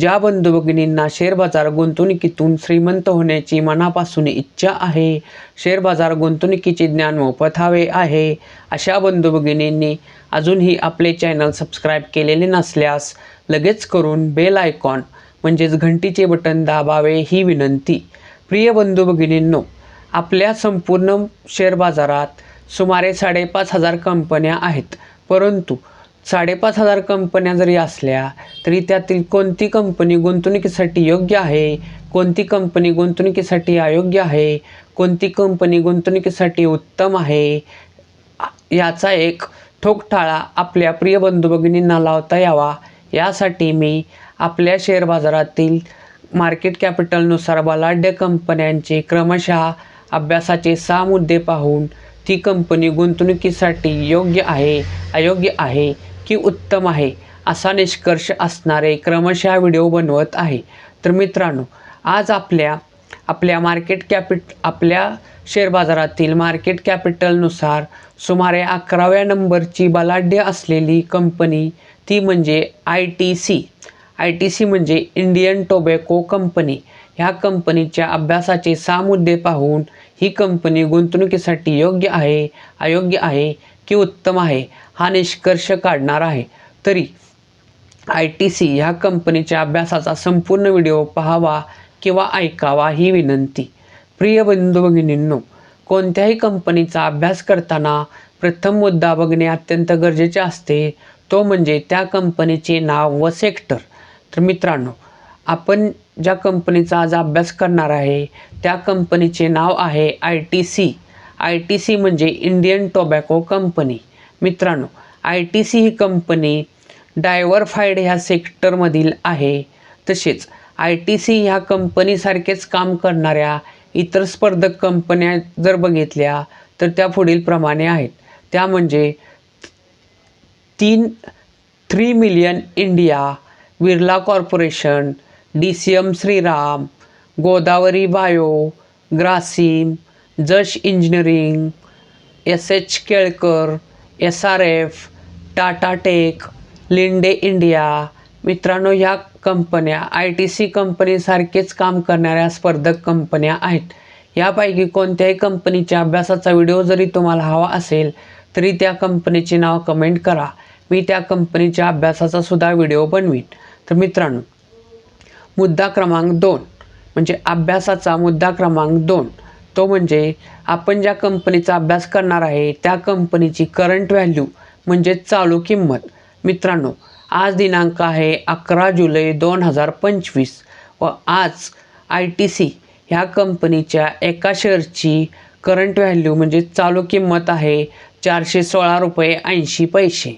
ज्या बंधू भगिनींना शेअर बाजार गुंतवणुकीतून श्रीमंत होण्याची मनापासून इच्छा आहे शेअर बाजार गुंतवणुकीचे ज्ञान मोफत हवे आहे अशा बंधू भगिनींनी अजूनही आपले चॅनल सबस्क्राईब केलेले नसल्यास लगेच करून बेल आयकॉन म्हणजेच घंटीचे बटन दाबावे ही विनंती. प्रिय बंधू भगिनींनो आपल्या संपूर्ण शेअर बाजारात सुमारे साडेपाच हजार कंपन्या आहेत परंतु साडेपाच हजार कंपन्या जरी असल्या तरी त्यातील कोणती कंपनी गुंतवणुकीसाठी योग्य आहे? कोणती कंपनी गुंतवणुकीसाठी अयोग्य आहे? कोणती कंपनी गुंतवणुकीसाठी उत्तम आहे? याचा एक ठोकठाळा आपल्या प्रिय बंधू भगिनींना लावता यावा. यासाठी मी आपल्या शेअर बाजारातील मार्केट कॅपिटलनुसार बलाढ्य कंपन्यांचे क्रमशः अभ्यासाचे सहा मुद्दे पाहून ती कंपनी गुंतवणुकीसाठी योग्य आहे अयोग्य आहे की उत्तम आहे असा निष्कर्ष असणारे क्रमशः व्हिडिओ बनवत आहे. तर मित्रांनो आज आपल्या आपल्या मार्केट कॅपिट आपल्या शेअर बाजारातील मार्केट कॅपिटलनुसार सुमारे अकराव्या नंबरची बलाढ्य असलेली कंपनी ती म्हणजे I T C I T C म्हणजे इंडियन टोबॅको कंपनी ह्या कंपनीच्या अभ्यासाचे सहा मुद्दे पाहून ही कंपनी गुंतवणुकीसाठी योग्य आहे अयोग्य आहे की उत्तम आहे हा निष्कर्ष काढणार आहे. तरी आय टी सी ह्या कंपनीच्या अभ्यासाचा संपूर्ण व्हिडिओ पाहावा किंवा ऐकावा ही विनंती. प्रिय बंधू भगिनींनो कोणत्याही कंपनीचा अभ्यास करताना प्रथम मुद्दा बघणे अत्यंत गरजेचे असते. तो म्हणजे त्या कंपनीचे नाव व सेक्टर. तर मित्रांनो आपण ज्या कंपनीचा आज अभ्यास करणार आहे त्या कंपनीचे नाव आहे I T C. I T C म्हणजे इंडियन टोबॅको कंपनी. मित्रांनो आय टी सी ही कंपनी डायव्हरफाईड ह्या सेक्टरमधील आहे. तसेच आय टी सी ह्या कंपनीसारखेच काम करणाऱ्या इतर स्पर्धक कंपन्या जर बघितल्या तर त्या पुढील प्रमाणे आहेत. त्या म्हणजे तीन three million India Birla corporation D C M Shriram Godavari bio Grasim Jash engineering S H Kelkar S R F Tata tech Linde India. मित्रांनो ह्या कंपन्या आय टी सी कंपनीसारखेच काम करणाऱ्या स्पर्धक कंपन्या आहेत. यापैकी कोणत्याही कंपनीच्या अभ्यासाचा व्हिडिओ जरी तुम्हाला हवा असेल तरी त्या कंपनीचे नाव कमेंट करा. मी त्या कंपनीच्या अभ्यासाचा सुद्धा व्हिडिओ बनवीन. तर मित्रांनो मुद्दा क्रमांक दोन म्हणजे अभ्यासाचा मुद्दा क्रमांक दोन. तो म्हणजे आपण ज्या कंपनीचा अभ्यास करणार आहे त्या कंपनीची करंट व्हॅल्यू म्हणजे चालू किंमत. मित्रांनो आज दिनांक आहे अकरा जुलै दोन हजार पंचवीस व आज आय टी सी ह्या कंपनीच्या एका शेअरची करंट व्हॅल्यू म्हणजे चालू किंमत आहे चारशे सोळा रुपये ऐंशी पैसे.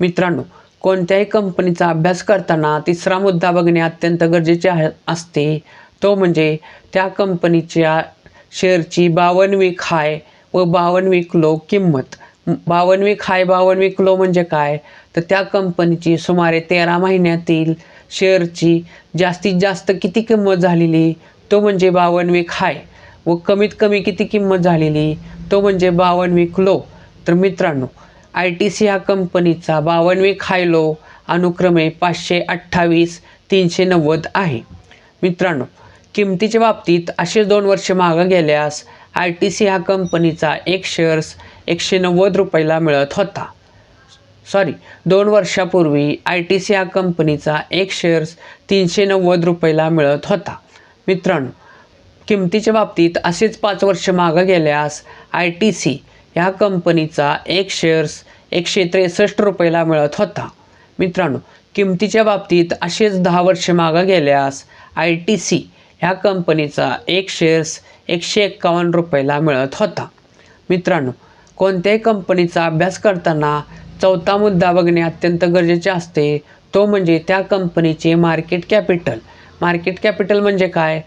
मित्रांनो कोणत्याही कंपनीचा अभ्यास करताना तिसरा मुद्दा बघणे अत्यंत गरजेचे आहे असते. तो म्हणजे त्या कंपनीच्या शेअरची बावन्न खाय हाय व बावन्न वीक लो किंमत. बावन्न खाय हाय बावन्न लो म्हणजे काय? तर त्या कंपनीची सुमारे तेरा महिन्यातील शेअरची जास्तीत जास्त किती किंमत झालेली? तो म्हणजे बावन्न हाय व कमीत कमी किती किंमत झालेली? तो म्हणजे बावन्न वीक लो तर मित्रांनो आय टी सी ह्या कंपनीचा बावन्न वीक हाय लो अनुक्रमे पाचशे अठ्ठावीस तीनशे नव्वद आहे. मित्रांनो किमतीच्या बाबतीत असे दोन वर्ष मागं गेल्यास आय टी सी ह्या कंपनीचा एक शेअर्स एकशे नव्वद रुपयाला मिळत होता. सॉरी दोन वर्षापूर्वी आय टी सी ह्या कंपनीचा एक शेअर्स तीनशे नव्वद रुपयाला मिळत होता. मित्रांनो किमतीच्या बाबतीत असेच पाच वर्ष मागं गेल्यास आय टी सी ह्या कंपनीचा एक शेअर्स एकशे त्रेसष्ट रुपयाला मिळत होता. मित्रांनो किमतीच्या बाबतीत असेच दहा वर्ष मागं गेल्यास आय टी सी ह्या कंपनीचा एक शेअर्स एकशे एक्कावन्न रुपयाला मिळत होता. मित्रांनो कोणत्याही कंपनीचा अभ्यास करताना चौथा मुद्दा बघणे अत्यंत गरजेचे असते. तो म्हणजे त्या कंपनीचे मार्केट कॅपिटल मार्केट कॅपिटल म्हणजे काय?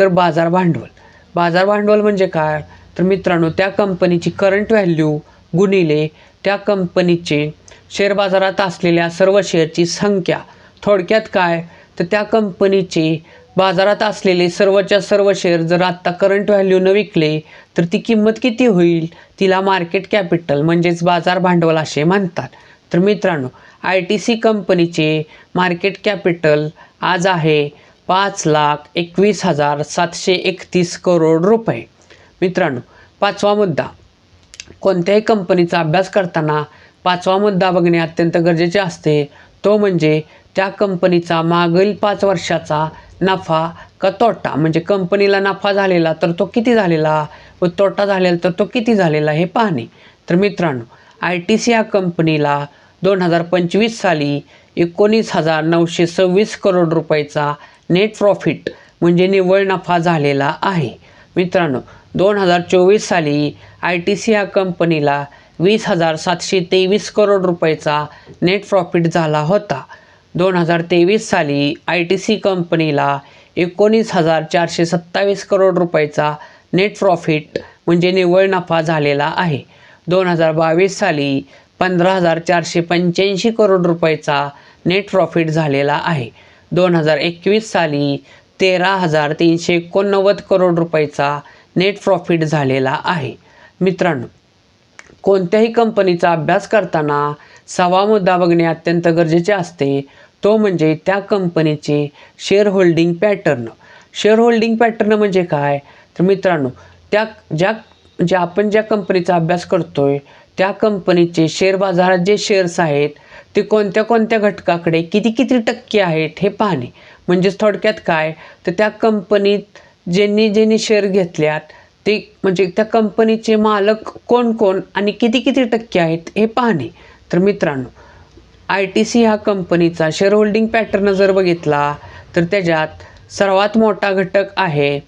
तर बाजार भांडवल. बाजार भांडवल म्हणजे काय? तर मित्रांनो त्या कंपनीची करंट व्हॅल्यू गुणिले त्या कंपनीचे शेअर बाजारात असलेल्या सर्व शेअरची संख्या. थोडक्यात काय? तर त्या कंपनीचे बाजारात असलेले सर्वच्या सर्व शेअर जर आत्ता करंट व्हॅल्यू न विकले तर ती किंमत किती होईल? तिला मार्केट कॅपिटल म्हणजेच बाजार भांडवल असे म्हणतात. तर मित्रांनो आय टी सी कंपनीचे मार्केट कॅपिटल आज आहे पाच लाख एकवीस हजार सातशे एकतीस करोड रुपये. मित्रांनो पाचवा मुद्दा. कोणत्याही कंपनीचा अभ्यास करताना पाचवा मुद्दा बघणे अत्यंत गरजेचे असते. तो म्हणजे त्या कंपनीचा मागील पाच वर्षाचा नफा का तोटा म्हणजे कंपनीला नफा झालेला तर तो किती झालेला? व तोटा झालेला तर तो किती झालेला हे पाहणे. तर मित्रांनो आय टी सी या कंपनीला दोन हजार पंचवीस साली एकोणीस हजार नऊशे सव्वीस करोड रुपयाचा नेट प्रॉफिट म्हणजे निव्वळ नफा झालेला आहे. मित्रांनो दोन हजार चोवीस साली आय टी सी या कंपनीला वीस हजार सातशे तेवीस करोड रुपयाचा नेट प्रॉफिट झाला होता. दोन हजार तेवीस साली आय टी सी कंपनीला एकोणीस हजार चारशे सत्तावीस करोड रुपयाचा नेट प्रॉफिट म्हणजे निव्वळ नफा झालेला आहे. दोन हजार बावीस साली पंधरा हजार चारशे पंच्याऐंशी करोड रुपयाचा नेट प्रॉफिट झालेला आहे. दोन हजार एकवीस साली तेरा हजार तीनशे एकोणनव्वद करोड रुपयाचा नेट प्रॉफिट झालेला आहे. मित्रांनो कोणत्याही कंपनीचा अभ्यास करताना सवा मुद्दा बघणे अत्यंत गरजेचे असते. तो म्हणजे त्या कंपनीचे share holding pattern share holding pattern म्हणजे काय? तर मित्रांनो त्या ज्या म्हणजे आपण ज्या कंपनीचा अभ्यास करतो आहे त्या कंपनीचे शेअर बाजारात जे शेअर्स आहेत ते कोणत्या कोणत्या घटकाकडे किती किती टक्के आहेत हे पाहणे. म्हणजेच थोडक्यात काय? तर त्या कंपनीत ज्यांनी ज्यांनी शेअर घेतल्यात ते म्हणजे त्या कंपनीचे मालक कोण कोण आणि किती किती टक्के आहेत हे पाहणे. तर मित्रांनो आय टी सी ह्या कंपनीचा शेअर होल्डिंग पॅटर्न जर बघितला तर त्याच्यात सर्वात मोठा घटक आहे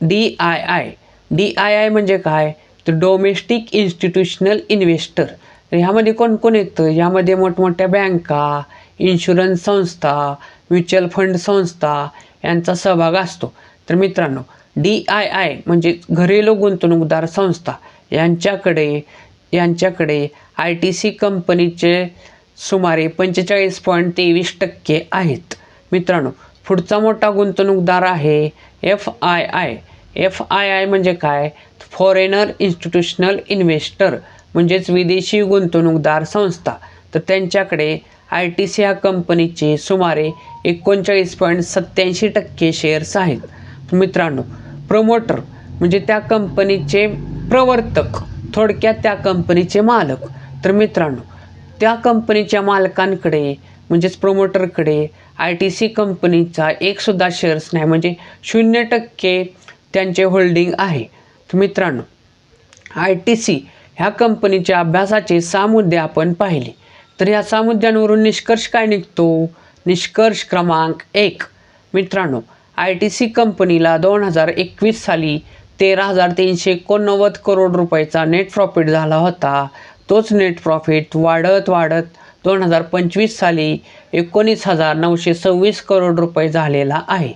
D I I. D I I म्हणजे काय? तर डोमेस्टिक इन्स्टिट्यूशनल इन्व्हेस्टर तर ह्यामध्ये कोण कोण येतं? ह्यामध्ये मोठमोठ्या बँका इन्शुरन्स संस्था म्युच्युअल फंड संस्था यांचा सहभाग असतो. तर मित्रांनो डी आय आय म्हणजे घरेलू गुंतवणूकदार संस्था. यांच्याकडे यांच्याकडे आय टी सी कंपनीचे सुमारे पंचेचाळीस पॉईंट तेवीस टक्के आहेत. मित्रांनो पुढचा मोठा गुंतवणूकदार आहे F I I. F I I म्हणजे काय? फॉरेनर इन्स्टिट्यूशनल इन्व्हेस्टर म्हणजेच विदेशी गुंतवणूकदार संस्था. तर त्यांच्याकडे आय टी सी ह्या कंपनीचे सुमारे एकोणचाळीस पॉईंट सत्याऐंशी टक्के शेअर्स आहेत. मित्रांनो प्रमोटर म्हणजे त्या कंपनीचे प्रवर्तक थोडक्यात त्या कंपनीचे मालक. तर मित्रांनो त्या कंपनीच्या मालकांकडे म्हणजेच प्रोमोटरकडे आय टी सी कंपनीचा एकसुद्धा शेअर्स नाही. म्हणजे शून्य टक्के त्यांचे होल्डिंग आहे. तर मित्रांनो आय टी सी ह्या कंपनीच्या अभ्यासाचे सहा मुद्दे आपण पाहिले. तर ह्या सहा मुद्द्यांवरून निष्कर्ष काय निघतो? निष्कर्ष क्रमांक एक. मित्रांनो आय टी सी कंपनीला दोन हजार एकवीस साली तेरा हजार तीनशे एकोणनव्वद करोड रुपयाचा नेट प्रॉफिट झाला होता. तोच नेट प्रॉफिट वाढत वाढत दोन हजार पंचवीस साली एकोणीस हजार नऊशे सव्वीस करोड रुपये झालेला आहे.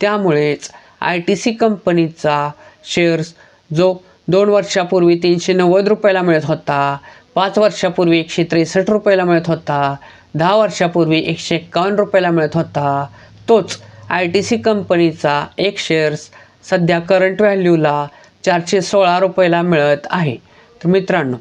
त्यामुळेच आय टी सी कंपनीचा शेअर्स जो दोन वर्षापूर्वी तीनशे नव्वद रुपयाला मिळत होता पाच वर्षापूर्वी एकशे त्रेसष्ट रुपयाला मिळत होता दहा वर्षापूर्वी एकशे एक्कावन्न रुपयाला मिळत होता तोच आय टी सी कंपनीचा एक शेअर्स सध्या करंट व्हॅल्यूला चारशे सोळा रुपयाला मिळत आहे. तर मित्रांनो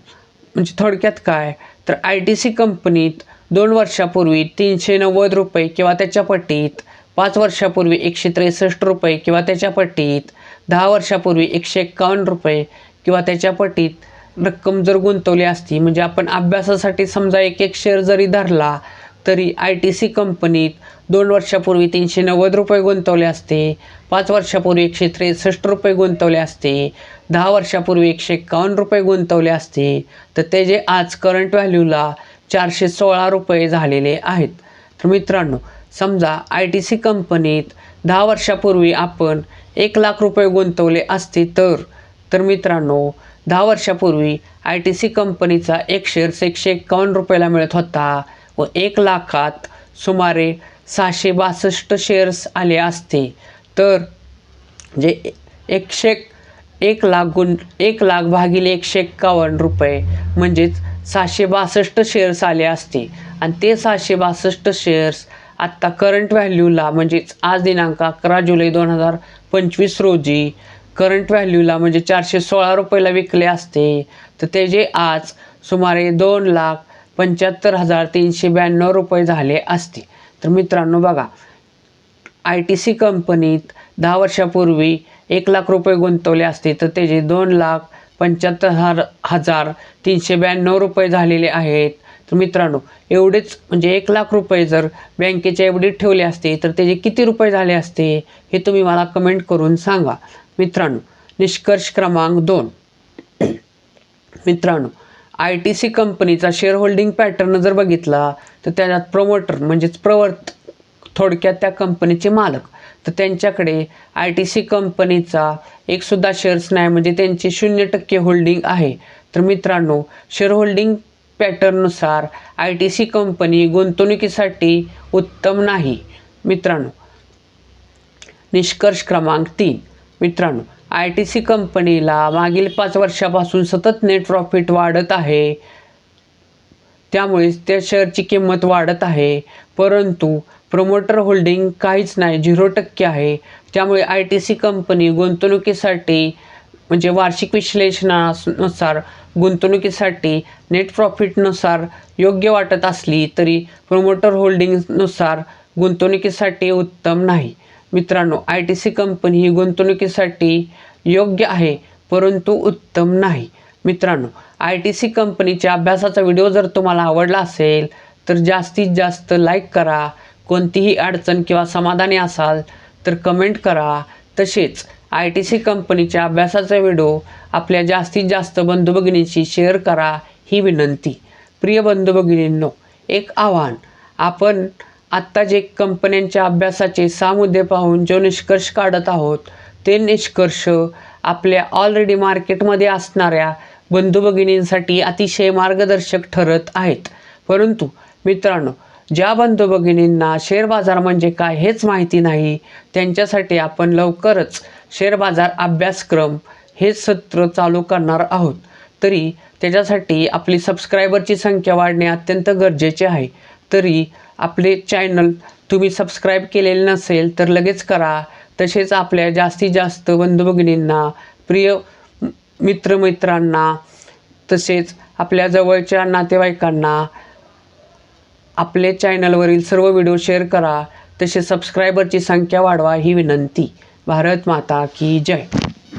म्हणजे थोडक्यात काय? तर आय टी सी कंपनीत दोन वर्षापूर्वी तीनशे नव्वद रुपये किंवा त्याच्या पटीत पाच वर्षापूर्वी एकशे त्रेसष्ट रुपये किंवा त्याच्या पटीत दहा वर्षापूर्वी एकशे एक्कावन्न रुपये किंवा त्याच्या पटीत रक्कम जर गुंतवली असती म्हणजे आपण अभ्यासासाठी समजा एक एक शेअर जरी धरला तरी आय टी सी कंपनीत दोन वर्षापूर्वी तीनशे नव्वद रुपये गुंतवले असते. पाच वर्षापूर्वी एकशे त्रेसष्ट रुपये गुंतवले असते. दहा वर्षापूर्वी एकशे एक्कावन्न रुपये गुंतवले असते. तर ते जे आज करंट व्हॅल्यूला चारशे सोळा रुपये झालेले आहेत. तर मित्रांनो समजा आय टी सी कंपनीत दहा वर्षापूर्वी आपण एक लाख रुपये गुंतवले असते तर तर मित्रांनो दहा वर्षापूर्वी आय टी सी कंपनीचा एक शेअर्स एकशे एक्कावन्न रुपयाला मिळत होता. व एक लाखात सुमारे सहाशे बासष्ट शेअर्स आले असते. तर जे एकशे एक लाख गुण एक लाख भागिले एकशे एक्कावन्न रुपये म्हणजेच सहाशे बासष्ट शेअर्स आले असते. आणि ते सहाशे बासष्ट शेअर्स आत्ता करंट व्हॅल्यूला म्हणजेच आज दिनांक अकरा जुलै दोन हजार पंचवीस रोजी करंट व्हॅल्यूला म्हणजे चारशे सोळा रुपयाला विकले असते. तर त्याचे आज सुमारे दोन लाख पंच्याहत्तर हजार तीनशे ब्याण्णव रुपये झाले असते. तर मित्रांनो बघा आय टी सी कंपनीत दहा वर्षापूर्वी एक लाख रुपये गुंतवले असते. तर त्याचे दोन लाख पंच्याहत्तर हजार हजार तीनशे ब्याण्णव रुपये झालेले आहेत. तर मित्रांनो एवढेच म्हणजे एक लाख रुपये जर बँकेच्या एवढी ठेवले असते तर त्याचे किती रुपये झाले असते हे तुम्ही मला कमेंट करून सांगा. मित्रांनो निष्कर्ष क्रमांक दोन. मित्रांनो आय टी सी कंपनीचा शेअर होल्डिंग पॅटर्न जर बघितला तर त्याच्यात प्रमोटर म्हणजेच प्रवर्त थोडक्यात त्या कंपनीचे मालक. तर त्यांच्याकडे आय टी सी कंपनीचा एकसुद्धा शेअर्स नाही म्हणजे त्यांचे शून्य टक्के होल्डिंग आहे. तर मित्रांनो शेअर होल्डिंग पॅटर्ननुसार आय टी सी कंपनी गुंतवणुकीसाठी उत्तम नाही. मित्रांनो निष्कर्ष क्रमांक तीन. मित्रांनो आय टी सी कंपनीला मागील पाच वर्षापासून सतत नेट प्रॉफिट वाढत आहे. त्यामुळेच त्या शेअरची किंमत वाढत आहे. परंतु प्रमोटर होल्डिंग काहीच नाही झिरो टक्के आहे. त्यामुळे आय टी सी कंपनी गुंतवणुकीसाठी म्हणजे वार्षिक विश्लेषणानुसार गुंतवणुकीसाठी नेट प्रॉफिटनुसार योग्य वाटत असली तरी प्रमोटर होल्डिंगनुसार गुंतवणुकीसाठी उत्तम नाही. मित्रांनो आय टी सी कंपनी ही गुंतवणुकीसाठी योग्य आहे परंतु उत्तम नाही. मित्रांनो आय टी सी कंपनीच्या अभ्यासाचा व्हिडिओ जर तुम्हाला आवडला असेल तर जास्तीत जास्त लाईक करा. कोणतीही अडचण किंवा समाधानी असाल तर कमेंट करा. तसेच आय टी सी कंपनीच्या अभ्यासाचा व्हिडिओ आपल्या जास्तीत जास्त बंधू भगिनींशी शेअर करा ही विनंती. प्रिय बंधू भगिनींनो एक आव्हान. आपण आत्ता जे कंपन्यांच्या अभ्यासाचे सहा मुद्दे पाहून जो निष्कर्ष काढत आहोत ते निष्कर्ष आपल्या ऑलरेडी मार्केटमध्ये असणाऱ्या बंधू भगिनींसाठी अतिशय मार्गदर्शक ठरत आहेत. परंतु मित्रांनो ज्या बंधू भगिनींना शेअर बाजार म्हणजे काय हेच माहिती नाही त्यांच्यासाठी आपण लवकरच शेअर बाजार अभ्यासक्रम हे सत्र चालू करणार आहोत. तरी त्याच्यासाठी आपली सबस्क्रायबरची संख्या वाढणे अत्यंत गरजेचे आहे. तरी आपले चॅनल तुम्ही सबस्क्राईब केलेले नसेल तर लगेच करा. तसेच आपल्या जास्तीत जास्त बंधुभगिनींना प्रिय मित्रमित्रांना तसेच आपल्या जवळच्या नातेवाईकांना आपले चॅनलवरील सर्व व्हिडिओ शेअर करा. तसे सबस्क्रायबरची संख्या वाढवा ही विनंती. भारत माता की जय.